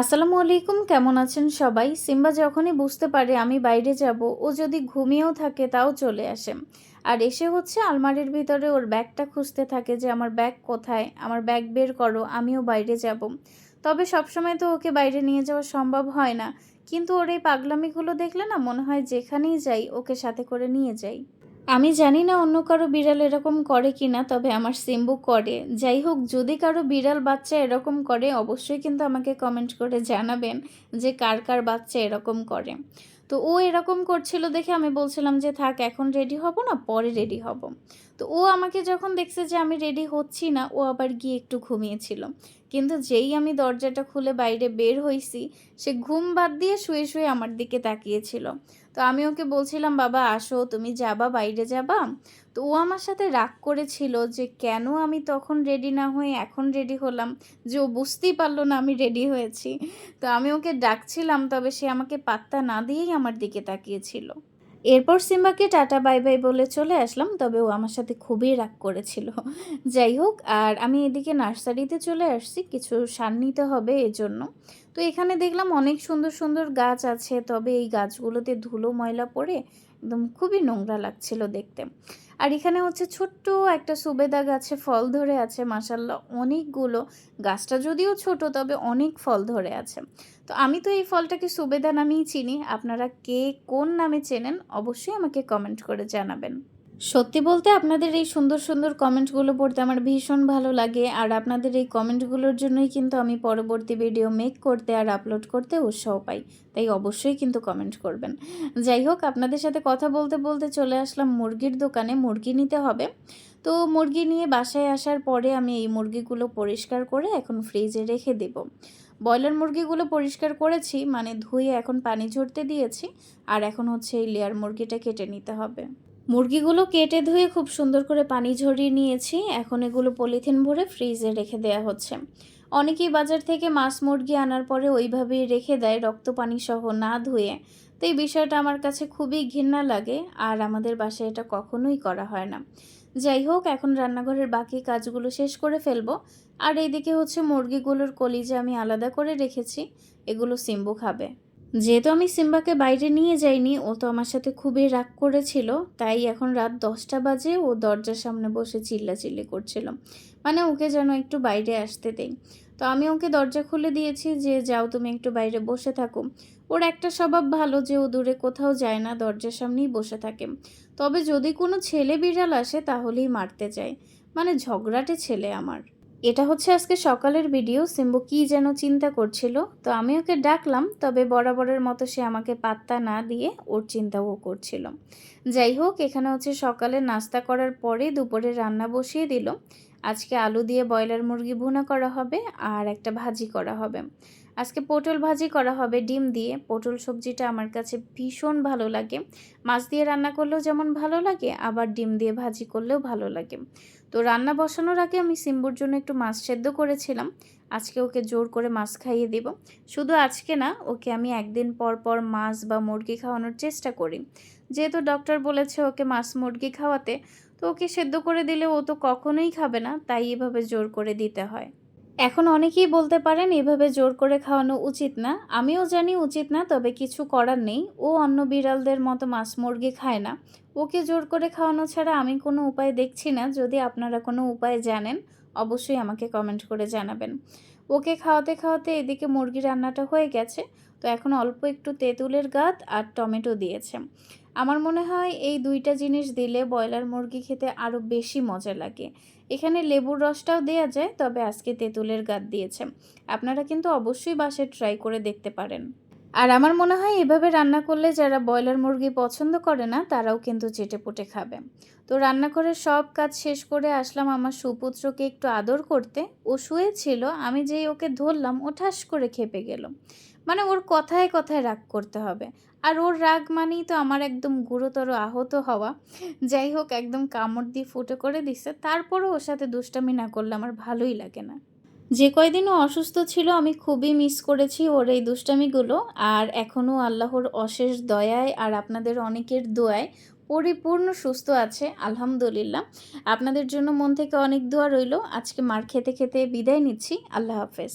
আসসালামু আলাইকুম, কেমন আছেন সবাই? সিম্বা যখনই বুঝতে পারে আমি বাইরে যাব, ও যদি ঘুমিয়েও থাকে তাও চলে আসে। আর এসে হচ্ছে আলমারির ভিতরে ওর ব্যাগটা খুঁজতে থাকে যে আমার ব্যাগ কোথায়, আমার ব্যাগ বের করো, আমিও বাইরে যাব। তবে সবসময় তো ওকে বাইরে নিয়ে যাওয়া সম্ভব হয় না, কিন্তু ওর এই পাগলামিগুলো দেখলে না মনে হয় যেখানেই যাই, ওকে সাথে করে নিয়ে যাই। আমি জানি না অন্য কারও বিড়াল এরকম করে কি না তবে আমার সিম্বু করে। যাই হোক, যদি কারও বিড়াল বাচ্চা এরকম করে, অবশ্যই কিন্তু আমাকে কমেন্ট করে জানাবেন যে কার কার বাচ্চা এরকম করে। তো ও এরকম করছিল দেখে আমি বলছিলাম যে, থাক, এখন রেডি হব না, পরে রেডি হব। তো ও আমাকে যখন দেখছে যে আমি রেডি হচ্ছি না, ও আবার গিয়ে একটু ঘুমিয়েছিল। কিন্তু যেই আমি দরজাটা খুলে বাইরে বের হইছি, সে ঘুম বাদ দিয়ে শুয়ে শুয়ে আমার দিকে তাকিয়েছিল। তো আমি ওকে বলছিলাম, বাবা, আসো, তুমি যাবা, বাইরে যাবা? তো ও আমার সাথে রাগ করেছিল যে, কেন আমি তখন রেডি না হয়ে এখন রেডি হলাম? যে ও বুঝতেই পারল না আমি রেডি হয়েছি। তো আমি ওকে ডাকছিলাম, তবে সে আমাকে পাত্তা না দিয়েই আমার দিকে তাকিয়েছিল। এরপর সিম্বাকে টাটা, বাই বাই বলে চলে আসলাম। তবে ও আমার সাথে খুবই রাগ করেছিল। যাই হোক, আর আমি এদিকে নার্সারিতে চলে আসছি। কিছু সার নিতে হবে এজন্য। তো এখানে দেখলাম অনেক সুন্দর সুন্দর গাছ আছে। তবে এই গাছগুলোতে ধুলো, ময়লা পড়ে একদম খুবই নোংরা লাগছিল দেখতে। আর এখানে হচ্ছে ছোট্ট একটা সুবেদা গাছে ফল ধরে আছে মাসাল্লাহ অনেকগুলো গাছটা যদিও ছোট, তবে অনেক ফল ধরে আছে। তো আমি তো এই ফলটাকে সুবেদা নামেই চিনি, আপনারা কে কোন নামে চেনেন অবশ্যই আমাকে কমেন্ট করে জানাবেন। সত্যি বলতে আপনাদের এই সুন্দর সুন্দর কমেন্টগুলো পড়তে আমার ভীষণ ভালো লাগে। আর আপনাদের এই কমেন্টগুলোর জন্যই কিন্তু আমি পরবর্তী ভিডিও মেক করতে আর আপলোড করতে উৎসাহ পাই। তাই অবশ্যই কিন্তু কমেন্ট করবেন। যাই হোক, আপনাদের সাথে কথা বলতে বলতে চলে আসলাম মুরগির দোকানে। মুরগি নিতে হবে। তো মুরগি নিয়ে বাসায় আসার পরে আমি এই মুরগিগুলো পরিষ্কার করে এখন ফ্রিজে রেখে দেব। ব্রয়লার মুরগিগুলো পরিষ্কার করেছি মানে ধুয়ে এখন পানি ঝরতে দিয়েছি। আর এখন হচ্ছে এই লেয়ার মুরগিটা কেটে নিতে হবে। মুরগিগুলো কেটে ধুয়ে খুব সুন্দর করে পানি ঝরিয়ে নিয়েছি। এখন এগুলো পলিথিন ভরে ফ্রিজে রেখে দেওয়া হচ্ছে। অনেকেই বাজার থেকে মাছ মুরগি আনার পরে ওইভাবেই রেখে দেয় রক্ত পানি সহ না ধুয়ে। তো এই বিষয়টা আমার কাছে খুবই ঘৃণা লাগে, আর আমাদের বাসায় এটা কখনোই করা হয় না। যাই হোক, এখন রান্নাঘরের বাকি কাজগুলো শেষ করে ফেলব। আর এইদিকে হচ্ছে মুরগিগুলোর কলিজা আমি আলাদা করে রেখেছি। এগুলো সিম্বু খাবে। যেহেতু আমি সিম্বাকে বাইরে নিয়ে যাইনি, ও তো আমার সাথে খুবই রাগ করেছিল, তাই এখন রাত দশটা বাজে ও দরজার সামনে বসে চিল্লাচিল্লি করছিল। মানে ওকে যেন একটু বাইরে আসতে দেই। তো আমি ওকে দরজা খুলে দিয়েছি যে, যাও তুমি একটু বাইরে বসে থাকো। ওর একটা স্বভাব ভালো যে, ও দূরে কোথাও যায় না, দরজার সামনেই বসে থাকে। তবে যদি কোনো ছেলে বিড়াল আসে, তাহলেই মারতে চায়। মানে ঝগড়াটে ছেলে আমার। এটা হচ্ছে আজকে সকালের ভিডিও সিম্বু কি যেন চিন্তা করছিল। তো আমি ওকে ডাকলাম, তবে বরাবরের মতো সে আমাকে পাত্তা না দিয়ে ওর চিন্তাও করছিল। যাই হোক, এখানে হচ্ছে সকালে নাস্তা করার পরে দুপুরে রান্না বসিয়ে দিল। আজকে আলু দিয়ে ব্রয়লার মুরগি ভুনা করা হবে আর একটা ভাজি করা হবে। আজকে পটল ভাজি করা হবে ডিম দিয়ে। পটল সবজিটা আমার কাছে ভীষণ ভালো লাগে। মাছ দিয়ে রান্না করলেও যেমন ভালো লাগে, আবার ডিম দিয়ে ভাজি করলেও ভালো লাগে। তো রান্না বসানোর আগে আমি সিম্বুর জন্য একটু মাছ সেদ্ধ করেছিলাম। আজকে ওকে জোর করে মাছ খাইয়ে দিব। শুধু আজকে না, ওকে আমি একদিন পর পর মাছ বা মুরগি খাওয়ানোর চেষ্টা করি। যেহেতু ডক্টর বলেছে ওকে মাছ মুরগি খাওয়াতে, তো ওকে সেদ্ধ করে দিলে ও তো কখনোই খাবে না, তাই এভাবে জোর করে দিতে হয়। এখন অনেকেই বলতে পারেন, এভাবে জোর করে খাওয়ানো উচিত না। আমিও জানি উচিত না, তবে কিছু করার নেই। ও অন্য বিড়ালদের মতো মাছ মুরগি খায় না। ওকে জোর করে খাওয়ানো ছাড়া আমি কোনো উপায় দেখছি না। যদি আপনারা কোনো উপায় জানেন, অবশ্যই আমাকে কমেন্ট করে জানাবেন। ওকে খাওয়াতে খাওয়াতে এদিকে মুরগি রান্নাটা হয়ে গেছে। তো এখন অল্প একটু তেঁতুলের গাত আর টমেটো দিয়েছে। আমার মনে হয় এই দুইটা জিনিস দিলে ব্রয়লার মুরগি খেতে আরও বেশি মজা লাগে। এখানে লেবুর রসটাও দেওয়া যায়, তবে আজকে তেঁতুলের গাত দিয়েছে। আপনারা কিন্তু অবশ্যই বাসে ট্রাই করে দেখতে পারেন। আর আমার মনে হয় এভাবে রান্না করলে যারা ব্রয়লার মুরগি পছন্দ করে না, তারাও কিন্তু চেটে পুটে খাবে। তো রান্নাঘরের সব কাজ শেষ করে আসলাম আমার সুপুত্রকে একটু আদর করতে। ও শুয়েছিল, আমি যেই ওকে ধরলাম, ও ঠাস করে খেপে গেল। মানে ওর কথায় কথায় রাগ করতে হবে। আর ওর রাগ মানেই তো আমার একদম গুরুতর আহত হওয়া। যাই হোক, একদম কামড় দিয়ে ফুটো করে দিচ্ছে তারপরও ওর সাথে দুষ্টামি না করলে আমার ভালোই লাগে না। যে কয়দিনও অসুস্থ ছিল, আমি খুবই মিস করেছি ওর এই দুষ্টামিগুলো। আর এখনও আল্লাহর অশেষ দয়ায় আর আপনাদের অনেকের দোয়ায় পরিপূর্ণ সুস্থ আছে, আলহামদুলিল্লাহ। আপনাদের জন্য মন থেকে অনেক দোয়া রইল। আজকে মার খেতে খেতে বিদায় নিচ্ছি। আল্লাহ হাফেজ।